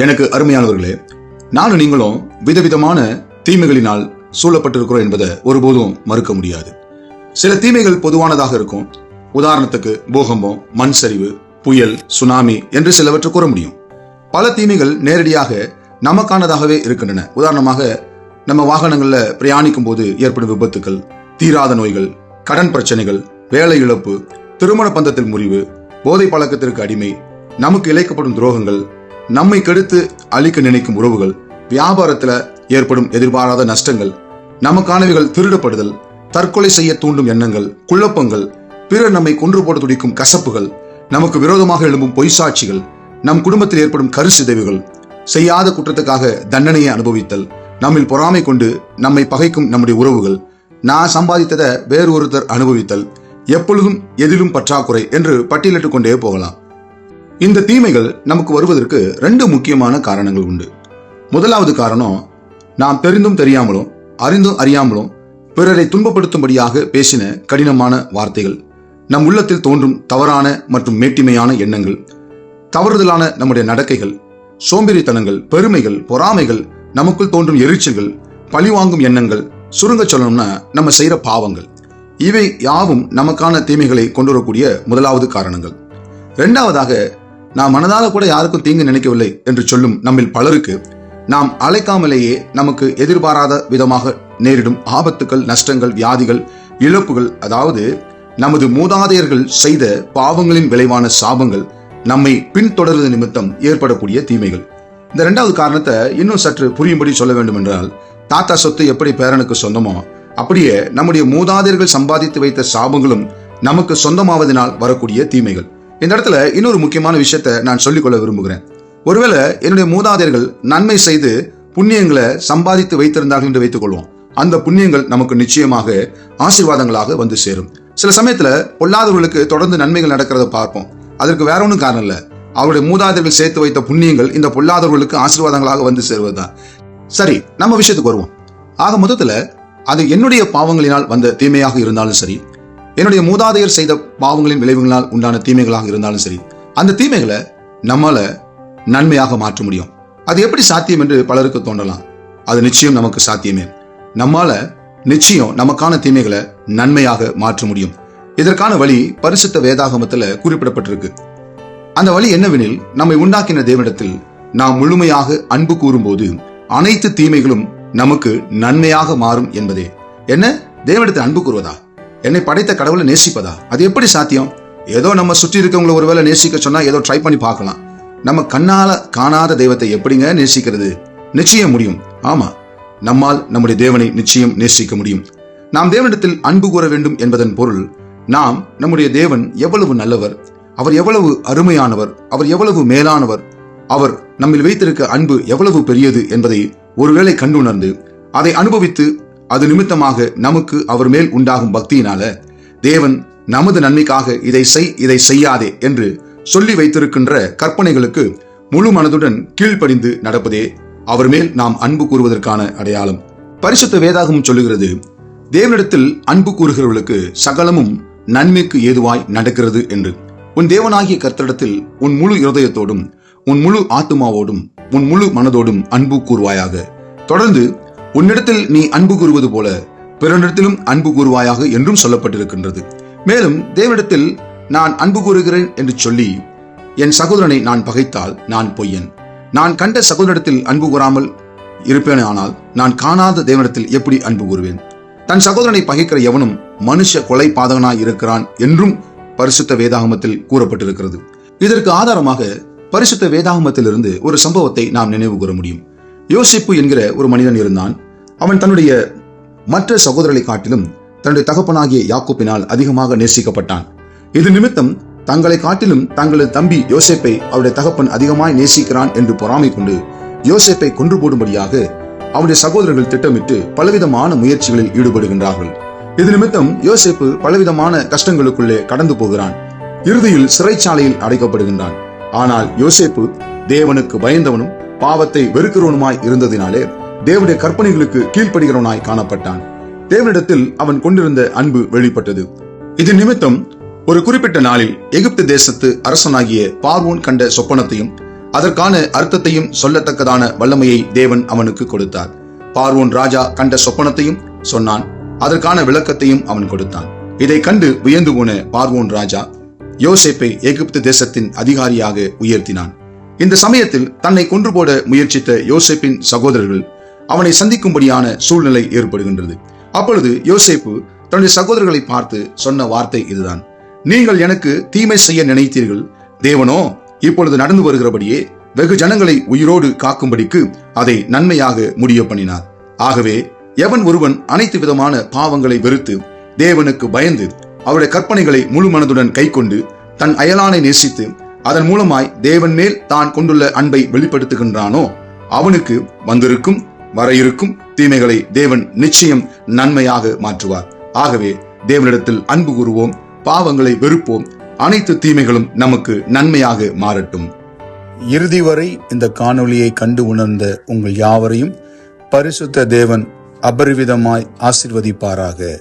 எனக்கு அருமையானவர்களே நானும் நீங்களும் விதவிதமான தீமைகளினால் சூழப்பட்டிருக்கிறோம் என்பதை ஒருபோதும் மறுக்க முடியாது. சில தீமைகள் பொதுவானதாக இருக்கும். உதாரணத்துக்கு பூகம்பம் மண் சரிவு புயல் சுனாமி என்று சிலவற்றை கூற முடியும். பல தீமைகள் நேரடியாக நமக்கானதாகவே இருக்கின்றன. உதாரணமாக நம்ம வாகனங்கள்ல பிரயாணிக்கும் போது ஏற்படும் விபத்துக்கள் தீராத நோய்கள் கடன் பிரச்சனைகள் வேலை இழப்பு திருமண பந்தத்தில் முறிவு போதை பழக்கத்திற்கு அடிமை நமக்கு இழைக்கப்படும் துரோகங்கள் நம்மை கெடுத்து அழிக்க நினைக்கும் உறவுகள் வியாபாரத்துல ஏற்படும் எதிர்பாராத நஷ்டங்கள் நமக்கானவைகள் திருடப்படுதல் தற்கொலை செய்ய தூண்டும் எண்ணங்கள் குழப்பங்கள் பிறர் நம்மை கொன்று போட துடிக்கும் கசப்புகள் நமக்கு விரோதமாக எழும்பும் பொய்சாட்சிகள் நம் குடும்பத்தில் ஏற்படும் கருசிதைவுகள் செய்யாத குற்றத்துக்காக தண்டனையை அனுபவித்தல் நம்மில் பொறாமை கொண்டு நம்மை பகைக்கும் நம்முடைய உறவுகள் நான் சம்பாதித்ததை வேறு ஒருத்தர் அனுபவித்தல் எப்பொழுதும் எதிலும் பற்றாக்குறை என்று பட்டியலிட்டுக் கொண்டே போகலாம். இந்த தீமைகள் நமக்கு வருவதற்கு ரெண்டு முக்கியமான காரணங்கள் உண்டு. முதலாவது காரணம் நாம் தெரிந்தும் தெரியாமலும் அறிந்தும் அறியாமலும் பிறரை துன்பப்படுத்தும்படியாக பேசின கடினமான வார்த்தைகள். நம் உள்ளத்தில் தோன்றும் தவறான மற்றும் மேட்டிமையான எண்ணங்கள் தவறுதலான நம்முடைய நடக்கைகள் சோம்பேறித்தனங்கள் பெருமைகள் பொறாமைகள் நமக்குள் தோன்றும் எரிச்சல்கள் பழிவாங்கும் எண்ணங்கள் சுருங்க சொல்லணும்னா நம்ம செய்கிற பாவங்கள். இவை யாவும் நமக்கான தீமைகளை கொண்டு வரக்கூடிய முதலாவது காரணங்கள். இரண்டாவதாக நாம் மனதால கூட யாருக்கும் தீங்கு நினைக்கவில்லை என்று சொல்லும் நம்மில் பலருக்கு நாம் அழைக்காமலேயே நமக்கு எதிர்பாராத விதமாக நேரிடும் ஆபத்துக்கள் நஷ்டங்கள் வியாதிகள் இழப்புகள் அதாவது நமது மூதாதையர்கள் செய்த பாவங்களின் விளைவான சாபங்கள் நம்மை பின்தொடர்வது நிமித்தம் ஏற்படக்கூடிய தீமைகள். இந்த இரண்டாவது காரணத்தை இன்னும் சற்று புரியும்படி சொல்ல வேண்டும் என்றால் தாத்தா சொத்து எப்படி பேரனுக்கு சொந்தமோ அப்படியே நம்முடைய மூதாதையர்கள் சம்பாதித்து வைத்த சாபங்களும் நமக்கு சொந்தமாவதனால் வரக்கூடிய தீமைகள். இந்த இடத்துல இன்னொரு முக்கியமான விஷயத்த நான் சொல்லிக்கொள்ள விரும்புகிறேன். ஒருவேளை என்னுடைய மூதாதையர்கள் நன்மை செய்து புண்ணியங்களை சம்பாதித்து வைத்திருந்தார்கள் என்று வைத்துக் கொள்வோம் அந்த புண்ணியங்கள் நமக்கு நிச்சயமாக ஆசீர்வாதங்களாக வந்து சேரும். சில சமயத்துல பொல்லாதவர்களுக்கு தொடர்ந்து நன்மைகள் நடக்கிறத பார்ப்போம். அதற்கு வேற ஒன்றும் காரணம் இல்ல. அவருடைய மூதாதையர்கள் சேர்த்து வைத்த புண்ணியங்கள் இந்த பொல்லாதவர்களுக்கு ஆசீர்வாதங்களாக வந்து சேருவதுதான். சரி நம்ம விஷயத்துக்கு வருவோம். ஆக மொத்தத்துல அது என்னுடைய பாவங்களினால் வந்த தீமையாக இருந்தாலும் சரி என்னுடைய மூதாதையர் செய்த பாவங்களின் விளைவுகளால் உண்டான தீமைகளாக இருந்தாலும் சரி அந்த தீமைகளை நம்மால நன்மையாக மாற்ற முடியும். அது எப்படி சாத்தியம் என்று பலருக்கு தோன்றலாம். அது நிச்சயம் நமக்கு சாத்தியமே. நம்மால நிச்சயம் நமக்கான தீமைகளை நன்மையாக மாற்ற முடியும். இதற்கான வழி பரிசுத்த வேதாகமத்துல குறிப்பிடப்பட்டிருக்கு. அந்த வழி என்னவெனில் நம்மை உண்டாக்கின தேவனிடத்தில் நாம் முழுமையாக அன்பு கூறும்போது அனைத்து தீமைகளும் நமக்கு நன்மையாக மாறும் என்பதே. என்ன? தேவனிடத்தில் அன்பு கூறுவதா? என்னை படைத்த கடவுளை நேசிப்பதா? அது எப்படி சாத்தியம்? ஏதோ நம்ம சுற்றி இருக்கவங்கள ஒருவேளை நேசிக்க சொன்னா ஏதோ ட்ரை பண்ணி பார்க்கலாம். நம்ம கண்ணால காணாத தெய்வத்தை எப்படிங்க நேசிக்கிறது? நிச்சயம் முடியும். ஆமா. நம்மால் நம்முடைய தேவனை நிச்சயம் நேசிக்க முடியும். நாம் தேவனிடத்தில் அன்பு கூற வேண்டும் என்பதன் பொருள் நாம் நம்முடைய தேவன் எவ்வளவு நல்லவர் அவர் எவ்வளவு அருமையானவர் அவர் எவ்வளவு மேலானவர் அவர் நம்மில் வைத்திருக்க அன்பு எவ்வளவு பெரியது என்பதை ஒருவேளை கண்டுணர்ந்து அதை அனுபவித்து அது நிமித்தமாக நமக்கு அவர் மேல் உண்டாகும் பக்தியினால தேவன் நமது நன்மைக்காக இதை செய் இதை செய்யாதே என்று சொல்லி வைத்திருக்கின்ற கற்பனைகளுக்கு முழு மனதுடன் கீழ்ப்படிந்து நடப்பதே அவர் மேல் நாம் அன்பு கூறுவதற்கான அடையாளம். பரிசுத்த வேதாகமும் சொல்லுகிறது தேவனிடத்தில் அன்பு கூறுகிறவர்களுக்கு சகலமும் நன்மைக்கு ஏதுவாய் நடக்கிறது என்று. உன் தேவனாகிய கர்த்தரிடத்தில் உன் முழு இருதயத்தோடும் உன் முழு ஆத்துமாவோடும் உன் முழு மனதோடும் அன்பு கூறுவாயாக. தொடர்ந்து உன்னிடத்தில் நீ அன்பு கூறுவது போல பிறனிடத்திலும் அன்பு கூறுவாயாக என்றும் சொல்லப்பட்டிருக்கின்றது. மேலும் தேவனிடத்தில் நான் அன்பு கூறுகிறேன் என்று சொல்லி என் சகோதரனை நான் பகைத்தால் நான் பொய்யன். நான் கண்ட சகோதரத்தில் அன்பு கூறாமல் இருப்பேனானால் நான் காணாத தேவனிடத்தில் எப்படி அன்பு கூறுவேன்? தன் சகோதரனை பகைக்கிற எவனும் மனுஷ கொலை பாதகனாய் இருக்கிறான் என்றும் பரிசுத்த வேதாகமத்தில் கூறப்பட்டிருக்கிறது. இதற்கு ஆதாரமாக பரிசுத்த வேதாகமத்திலிருந்து ஒரு சம்பவத்தை நாம் நினைவு கூற முடியும். யோசிப்பு என்கிற ஒரு மனிதன் இருந்தான். அவன் தன்னுடைய மற்ற சகோதரரை காட்டிலும் தன்னுடைய தகப்பனாகிய யாக்கோப்பினால் அதிகமாக நேசிக்கப்பட்டான். இது நிமித்தம் தங்களை காட்டிலும் தங்களது தம்பி யோசேப்பை அவருடைய தகப்பன் அதிகமாய் நேசிக்கிறான் என்று பொறாமை கொண்டு யோசேப்பை கொன்று போடும்படியாக அவருடைய சகோதரர்கள் திட்டமிட்டு பலவிதமான முயற்சிகளில் ஈடுபடுகின்றார்கள். இது நிமித்தம் யோசேப்பு பலவிதமான கஷ்டங்களுக்குள்ளே கடந்து போகிறான். இறுதியில் சிறைச்சாலையில் அடைக்கப்படுகின்றான். ஆனால் யோசேப்பு தேவனுக்கு பயந்தவனும் பாவத்தை வெறுக்கிறவனுமாய் இருந்ததினாலே தேவனுடைய கற்பனைகளுக்கு கீழ்ப்படுகிறவனாய் காணப்பட்டான். தேவனிடத்தில் அவன் கொண்டிருந்த அன்பு வெளிப்பட்டது. இது நிமித்தம் ஒரு குறிப்பிட்ட நாளில் எகிப்து தேசத்து அரசனாகிய பார்வோன் கண்ட சொப்பனத்தையும் அதற்கான அர்த்தத்தையும் சொல்லத்தக்கதான வல்லமையை தேவன் அவனுக்கு கொடுத்தார். பார்வோன் ராஜா கண்ட சொப்பனத்தையும் சொன்னான் அதற்கான விளக்கத்தையும் அவன் கொடுத்தான். இதை கண்டு வியந்து போன பார்வோன் ராஜா யோசேப்பை எகிப்து தேசத்தின் அதிகாரியாக உயர்த்தினான். இந்த சமயத்தில் தன்னை கொன்று போட முயற்சித்த யோசேப்பின் சகோதரர்கள் அவனை சந்திக்கும்படியான சூழ்நிலை ஏற்படுகின்றது. அப்பொழுது யோசேப்பு தன்னுடைய சகோதரர்களை பார்த்து சொன்ன வார்த்தை இதுதான். நீங்கள் எனக்கு தீமை செய்ய நினைத்தீர்கள். தேவனோ இப்பொழுது நடந்து வருகிறபடியே வெகு ஜனங்களை உயிரோடு காக்கும்படிக்கு அதை நன்மையாக முடிய பண்ணினார். ஆகவே எவன் ஒருவன் அனைத்து விதமான பாவங்களை வெறுத்து தேவனுக்கு பயந்து அவருடைய கற்பனைகளை முழு மனதுடன் கைக்கொண்டு தன் அயலானை நேசித்து அதன் மூலமாய் தேவன் மேல் தான் கொண்டுள்ள அன்பை வெளிப்படுத்துகின்றானோ அவனுக்கு வந்திருக்கும் வர இருக்கும் தீமைகளை தேவன் நிச்சயம் நன்மையாக மாற்றுவார். ஆகவே தேவனிடத்தில் அன்பு கூறுவோம் பாவங்களை வெறுப்போம் அனைத்து தீமைகளும் நமக்கு நன்மையாக மாறட்டும். இறுதி வரை இந்த காணொளியை கண்டு உணர்ந்த உங்கள் யாவரையும் பரிசுத்த தேவன் அபரிவிதமாய் ஆசிர்வதிப்பாராக.